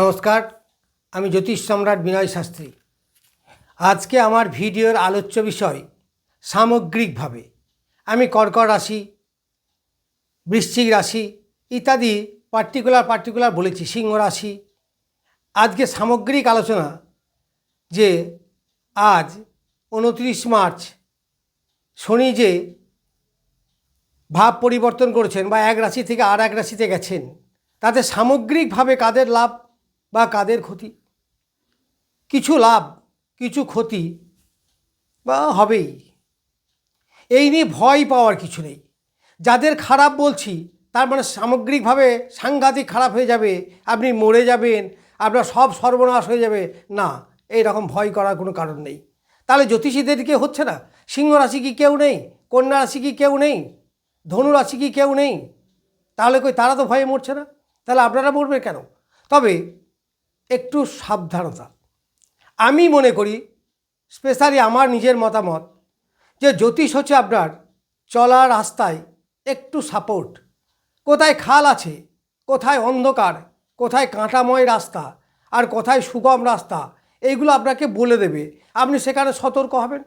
নমস্কার, আমি জ্যোতিষ সম্রাট বিনয় শাস্ত্রী। আজকে আমার ভিডিওর আলোচ্য বিষয় সামগ্রিকভাবে। আমি কর্কট রাশি, বৃশ্চিক রাশি ইত্যাদি পার্টিকুলার পার্টিকুলার বলেছি, সিংহ রাশি। আজকে সামগ্রিক আলোচনা যে আজ উনত্রিশ মার্চ, শনি যে ভাব পরিবর্তন করেছেন বা এক রাশি থেকে আর এক রাশিতে গেছেন, তাতে সামগ্রিকভাবে কাদের লাভ বা কাদের ক্ষতি? কিছু লাভ, কিছু ক্ষতি বা হবেই। এই নিয়ে ভয় পাওয়ার কিছু নেই। যাদের খারাপ বলছি, তার মানে সামগ্রিকভাবে সাংঘাতিক খারাপ হয়ে যাবে, আপনি মরে যাবেন, আপনার সব সর্বনাশ হয়ে যাবে। না এই রকম ভয় করার কোনো কারণ নেই। তাহলে জ্যোতিষীদের কি হচ্ছে না? সিংহ রাশি কি কেউ নেই? কন্যা রাশি কি কেউ নেই? ধনু রাশি কি কেউ নেই? তাহলে কই তারা তো ভয়ে মরছে না? তাহলে আপনারা মরবে কেন? তবে একটু সাবধানতা। আমি মনে করি, স্পেশালি আমার নিজের মতামত, যে জ্যোতিষ হচ্ছে আপনার চলার রাস্তায় একটু সাপোর্ট কোথায় খাল আছে, কোথায় অন্ধকার, কোথায় কাঁটাময় রাস্তা, আর কোথায় সুগম রাস্তা, এইগুলো আপনাকে বলে দেবে। আপনি সেখানে সতর্ক হবেন।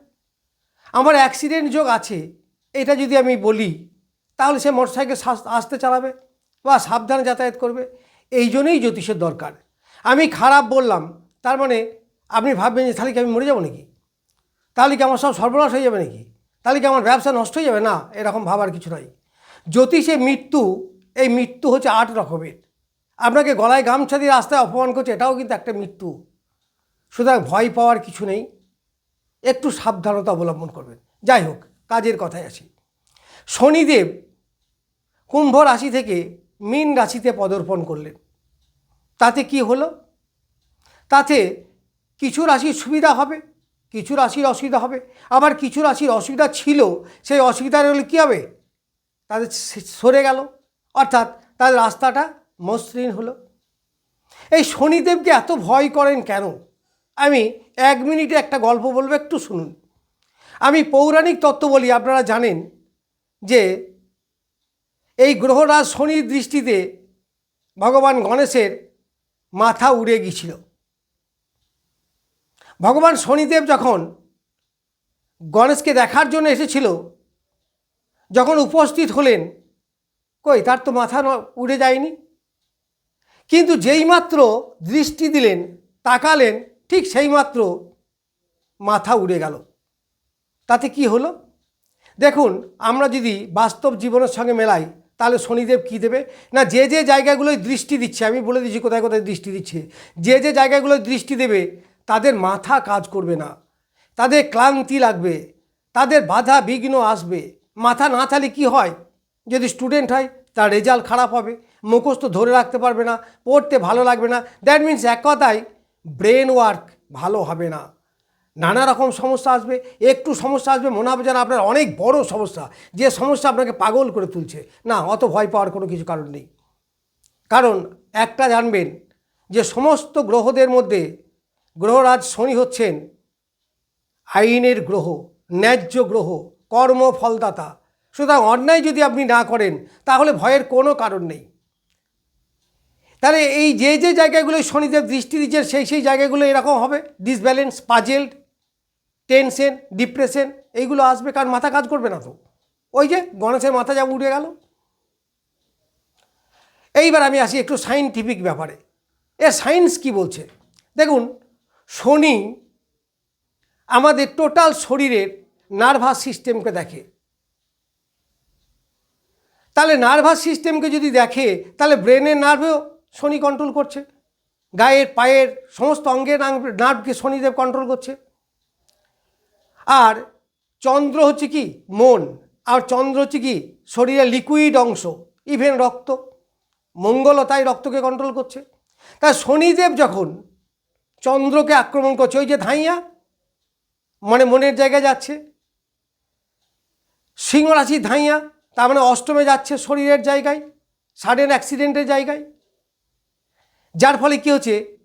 আমার অ্যাক্সিডেন্ট যোগ আছে, এটা যদি আমি বলি, তাহলে সে মোটরসাইকেল আসতে চালাবে বা সাবধানে যাতায়াত করবে। এই জন্যই জ্যোতিষের দরকার। আমি খারাপ বললাম, তার মানে আপনি ভাববেন যে তাহলে কি আমি মরে যাব নাকি? তাহলে কি আমার সব সর্বনাশ হয়ে যাবে নাকি? তাহলে কি আমার ব্যবসা নষ্ট হয়ে যাবে? না, এরকম ভাবার কিছু নাই। জ্যোতিষে মৃত্যু, এই মৃত্যু হচ্ছে আট রকমের। আপনাকে গলায় গামছা দিয়ে রাস্তায় অপমান করছে, এটাও কিন্তু একটা মৃত্যু। সুতরাং ভয় পাওয়ার কিছু নেই। একটু সাবধানতা অবলম্বন করবেন। যাই হোক, কাজের কথায় আসি। শনিদেব কুম্ভ রাশি থেকে মীন রাশিতে পদর্পণ করলেন। তাতে কি হলো? তাতে কিছু রাশির সুবিধা হবে, কিছু রাশির অসুবিধা হবে। আবার কিছু রাশির অসুবিধা ছিল, সেই অসুবিধার হলে কী হবে? তাদের সরে গেল। অর্থাৎ তাদের রাস্তাটা মসৃণ হলো। এই শনিদেবকে এত ভয় করেন কেন? আমি এক মিনিটে একটা গল্প বলব, একটু শুনুন। আমি পৌরাণিক তত্ত্ব বলি, আপনারা জানেন যে এই গ্রহরাজ শনির দৃষ্টিতে ভগবান গণেশের মাথা উড়ে গিয়েছিল। ভগবান শনিদেব যখন গণেশকে দেখার জন্য এসেছিল, যখন উপস্থিত হলেন, কই, তার তো মাথা উড়ে যায়নি। কিন্তু যেইমাত্র দৃষ্টি দিলেন, তাকালেন, ঠিক সেইমাত্র মাথা উড়ে গেল। তাতে কি হলো? দেখুন, আমরা যদি বাস্তব জীবনের সঙ্গে মেলাই তাহলে শনিদেব কী দেবে? না, যে যে জায়গাগুলোয় দৃষ্টি দিচ্ছে, আমি বলে দিচ্ছি কোথায় কোথায় দৃষ্টি দিচ্ছে, যে যে জায়গাগুলোয় দৃষ্টি দেবে, তাদের মাথা কাজ করবে না। তাদের ক্লান্তি লাগবে, তাদের বাধা বিঘ্ন আসবে। মাথা না থাকলে কী হয়? যদি স্টুডেন্ট হয়, তার রেজাল্ট খারাপ হবে, মুখস্থ ধরে রাখতে পারবে না, পড়তে ভালো লাগবে না। দ্যাট মিন্স এক কথায় ব্রেন ওয়ার্ক ভালো হবে না। নানা রকম সমস্যা আসবে, একটু সমস্যা আসবে, মনে হবে যেন আপনার অনেক বড় সমস্যা, যে সমস্যা আপনাকে পাগল করে তুলছে। না, অত ভয় পাওয়ার কোনো কিছু কারণ নেই। কারণ একটা জানবেন যে সমস্ত গ্রহদের মধ্যে গ্রহরাজ শনি হচ্ছেন আইনের গ্রহ, ন্যায্য গ্রহ কর্ম ফলদাতা সুতরাং অন্যায় যদি আপনি না করেন, তাহলে ভয়ের কোনো কারণ নেই। তাহলে এই যে যে জায়গাগুলোয় শনিদেব দৃষ্টি দিচ্ছেন, সেই সেই জায়গাগুলো এরকম হবে ডিসব্যালেন্স পাজেল্ড টেনশন, ডিপ্রেশন, এইগুলো আসবে কারণ মাথা কাজ করবে না তো। ওই যে গণেশের মাথা যা উড়ে গেল। এইবার আমি আসি একটু সাইন্টিফিক ব্যাপারে। এ সায়েন্স কি বলছে? দেখুন, শনি আমাদের টোটাল শরীরের নার্ভাস সিস্টেমকে দেখে। তাহলে নার্ভাস সিস্টেমকে যদি দেখে, তাহলে ব্রেনের নার্ভেও শনি কন্ট্রোল করছে। গায়ের, পায়ের সমস্ত অঙ্গের নার্ভ- নার্ভকে শনিদেব কন্ট্রোল করছে। আর চন্দ্র হচ্ছে কি? মন। আর চন্দ্র হচ্ছে কি? শরীরের লিকুইড অংশ ইভেন রক্ত। মঙ্গলও তাই রক্তকে কন্ট্রোল করছে। তা শনিদেব যখন চন্দ্রকে আক্রমণ করছে, ওই যে ধাইয়া মানে মনের জায়গায় যাচ্ছে সিংহ রাশি ধাইয়া, তার মানে অষ্টমে যাচ্ছে শরীরের জায়গায় সাডেন অ্যাক্সিডেন্টের জায়গায়। যার ফলে কী হচ্ছে?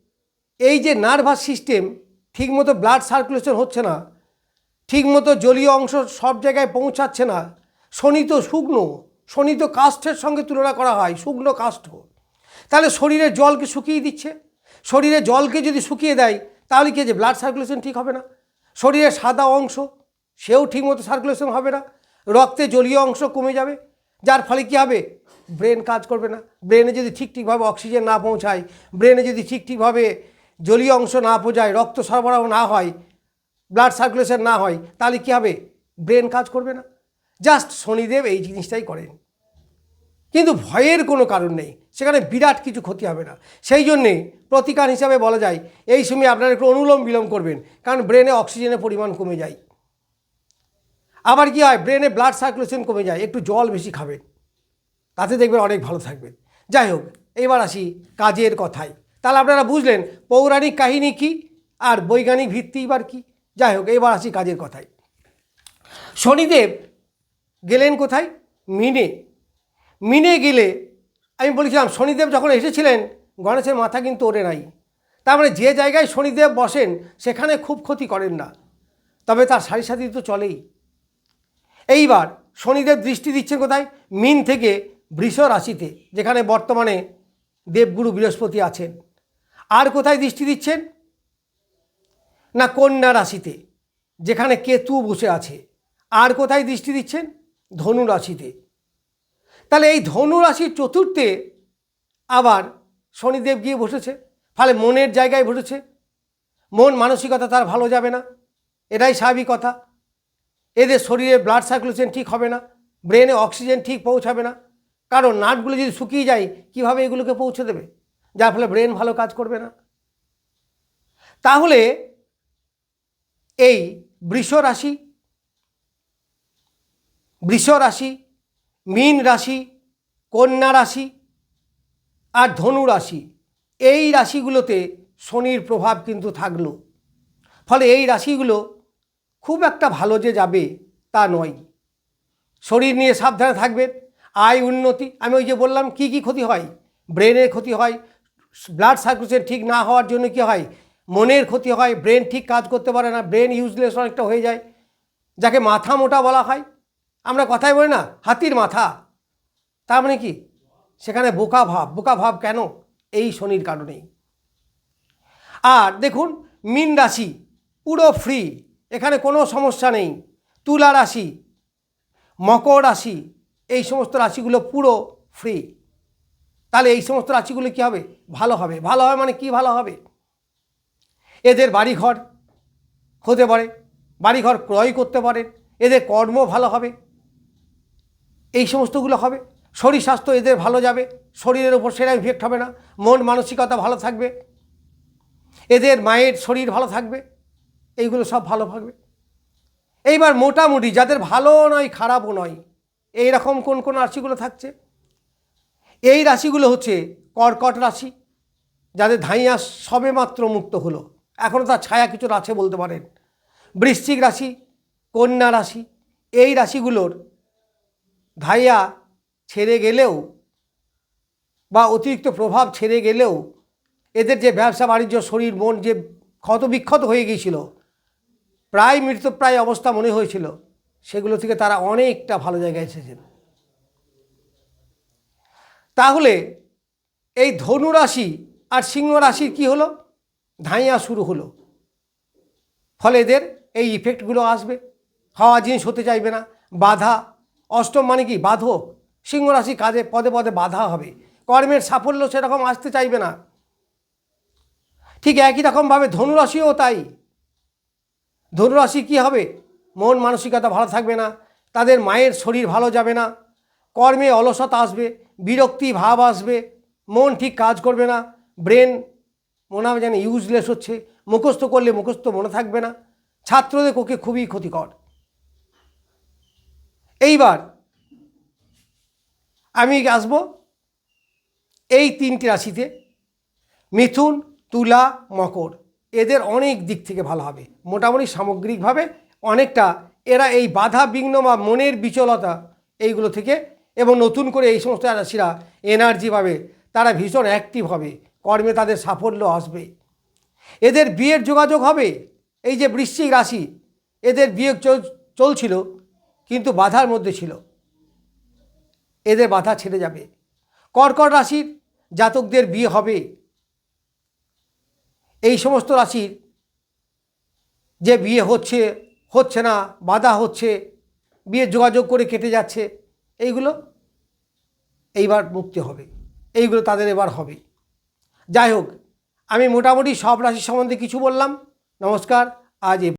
এই যে নার্ভাস সিস্টেম ঠিকমতো ব্লাড সার্কুলেশন হচ্ছে না ঠিকমতো জলীয় অংশ সব জায়গায় পৌঁছাচ্ছে না। শনি তো শুকনো, শনি তো কাষ্ঠের সঙ্গে তুলনা করা হয়, শুকনো কাষ্ঠ। তাহলে শরীরের জলকে শুকিয়ে দিচ্ছে। শরীরে জলকে যদি শুকিয়ে দেয়, তাহলে কি যে ব্লাড সার্কুলেশন ঠিক হবে না? শরীরের সাদা অংশ, সেও ঠিকমতো সার্কুলেশন হবে না। রক্তে জলীয় অংশ কমে যাবে। যার ফলে কী হবে? ব্রেন কাজ করবে না। ব্রেনে যদি ঠিক ঠিকভাবে অক্সিজেন না পৌঁছায় ব্রেনে যদি ঠিক ঠিকভাবে জলীয় অংশ না পৌঁছায়, রক্ত সরবরাহ না হয় ব্লাড সার্কুলেশন না হয়, তাহলে কী হবে? ব্রেন কাজ করবে না। জাস্ট শনিদেব এই জিনিসটাই করেন। কিন্তু ভয়ের কোনো কারণ নেই। সেখানে বিরাট কিছু ক্ষতি হবে না। সেই জন্যে প্রতিকার হিসাবে বলা যায়, এই সময় আপনারা একটু অনুলোম বিলোম করবেন, কারণ ব্রেনে অক্সিজেনের পরিমাণ কমে যায়। আবার কি হয়? ব্রেনে ব্লাড সার্কুলেশন কমে যায়, একটু জল বেশি খাবেন। তাতে দেখবেন অনেক ভালো থাকবেন যাই হোক, এবার আসি কাজের কথায়। তাহলে আপনারা বুঝলেন, পৌরাণিক কাহিনী কি, আর বৈজ্ঞানিক ভিত্তি এবার কি? যাই হোক এবার আসি কাজের কথায়। শনিদেব গেলেন কোথায়? মিনে। মিনে গেলে, আমি বলেছিলাম, শনিদেব যখন এসেছিলেন, গণেশের মাথা কিন্তু ওরে নাই। তার মানে যে জায়গায় শনিদেব বসেন, সেখানে খুব ক্ষতি করেন না। তবে তার সারি সাথী তো চলেই। এইবার শনিদেব দৃষ্টি দিচ্ছেন কোথায়? মিন থেকে বৃষ রাশিতে, যেখানে বর্তমানে দেবগুরু বৃহস্পতি আছেন। আর কোথায় দৃষ্টি দিচ্ছেন? না কন্যা রাশিতে, যেখানে কেতু বসে আছে। আর কোথায় দৃষ্টি দিচ্ছেন? ধনু রাশিতে। তাহলে এই ধনু রাশির চতুর্থে আবার শনিদেব গিয়ে বসেছে। ফলে মনের জায়গায় বসেছে। মন মানসিকতা তার ভালো যাবে না। এটাই স্বাভাবিক কথা। এদের শরীরে ব্লাড সার্কুলেশন ঠিক হবে না। ব্রেনে অক্সিজেন ঠিক পৌঁছাবে না। কারণ নাটগুলো যদি শুকিয়ে যায়, কীভাবে এগুলোকে পৌঁছে দেবে? যার ফলে ব্রেন ভালো কাজ করবে না। তাহলে এই বৃষ রাশি বৃষ রাশি, মীন রাশি, কন্যা রাশি আর ধনু রাশি, এই রাশিগুলোতে শনির প্রভাব কিন্তু থাকল। ফলে এই রাশিগুলো খুব একটা ভালো যে যাবে তা নয়। শরীর নিয়ে সাবধানে থাকবেন, আয় উন্নতি, আমি ওই যে বললাম কি কি ক্ষতি হয়? ব্রেনের ক্ষতি হয়, ব্লাড সার্কুলেশন ঠিক না হওয়ার জন্য কি হয়? মনের ক্ষতি হয় ব্রেন ঠিক কাজ করতে পারে না ব্রেন ইউজলেস অনেকটা হয়ে যায়। যাকে মাথা মোটা বলা হয়, আমরা কথাই বলি না, হাতির মাথা। তার মানে কি? সেখানে বোকা ভাব বোকা ভাব কেন? এই শনির কারণেই। আর দেখুন, মিন রাশি, পুরো ফ্রি এখানে কোনো সমস্যা নেই। তুলা রাশি, মকর রাশি, এই সমস্ত রাশিগুলো পুরো ফ্রি তাহলে এই সমস্ত রাশিগুলো কী হবে? ভালো হবে। ভালো হবে মানে কি ভালো হবে? এদের বাড়িঘর হতে পারে, বাড়িঘর ক্রয় করতে পারেন এদের কর্ম ভালো হবে, এই সমস্তগুলো হবে। শরীর স্বাস্থ্য এদের ভালো যাবে, শরীরের ওপর সেরা ইফেক্ট হবে না, মন মানসিকতা ভালো থাকবে, এদের মায়ের শরীর ভালো থাকবে, এইগুলো সব ভালো থাকবে। এইবার মোটামুটি যাদের ভালো নয়, খারাপও নয় এই রকম কোন কোন রাশিগুলো থাকছে? এই রাশিগুলো হচ্ছে কর্কট রাশি, যাদের ধাইয়া সবে মাত্র মুক্ত হলো। এখনও তার ছায়া কিছু আছে বলতে পারেন। বৃশ্চিক রাশি, কন্যা রাশি, এই রাশিগুলোর ধাইয়া ছেড়ে গেলেও বা অতিরিক্ত প্রভাব ছেড়ে গেলেও এদের যে ব্যবসা, বাণিজ্য, শরীর, মন যে ক্ষত বিক্ষত হয়ে গিয়েছিল, প্রায় মৃতপ্রায় অবস্থা মনে হয়েছিল, সেগুলো থেকে তারা অনেকটা ভালো জায়গায় এসেছেন। তাহলে এই ধনু রাশি আর সিংহ রাশির কী হলো? ধাইয়া শুরু হলো। ফলে এদের এই ইফেক্টগুলো আসবে। হওয়া জিনিস হতে চাইবে না। বাধা, অষ্টম মানে কি? বাধক সিংহরাশি কাজে পদে পদে বাধা হবে। কর্মের সাফল্য সেরকম আসতে চাইবে না। ঠিক একই রকমভাবে ধনুরাশিও তাই। ধনুরাশি কী হবে? মন মানসিকতা ভালো থাকবে না। তাদের মায়ের শরীর ভালো যাবে না। কর্মে অলসতা আসবে। বিরক্তি ভাব আসবে। মন ঠিক কাজ করবে না। ব্রেন মনে হবে যেন ইউজলেস হচ্ছে। মুখস্থ করলে মুখস্থ মনে থাকবে না। ছাত্রদের পক্ষে খুবই ক্ষতিকর। এইবার আমি আসব এই তিনটি রাশিতে। মিথুন, তুলা, মকর। এদের অনেক দিক থেকে ভালো হবে। মোটামুটি সামগ্রিকভাবে অনেকটা এরা এই বাধা, বিঘ্ন বা মনের বিচলতা এইগুলো থেকে এবং নতুন করে এই সমস্ত রাশিরা এনার্জি পাবে তারা ভীষণ অ্যাক্টিভ হবে। কর্মে তাদের সাফল্য আসবে। এদের বিয়ের যোগাযোগ হবে, এই যে বৃশ্চিক রাশি, এদের বিয়ে চলছিল, কিন্তু বাধার মধ্যে ছিল। এদের বাধা ছেড়ে যাবে। কর্কট রাশির জাতকদের বিয়ে হবে। এই সমস্ত রাশির যে বিয়ে হচ্ছে হচ্ছে না, বাধা হচ্ছে বিয়ে যোগাযোগ করে কেটে যাচ্ছে, এইগুলো এইবার মুক্তি হবে। এইগুলো তাদের এবার হবে। যাই হোক আমি মোটামুটি সব রাশি সম্বন্ধে কিছু বললাম। নমস্কার আজ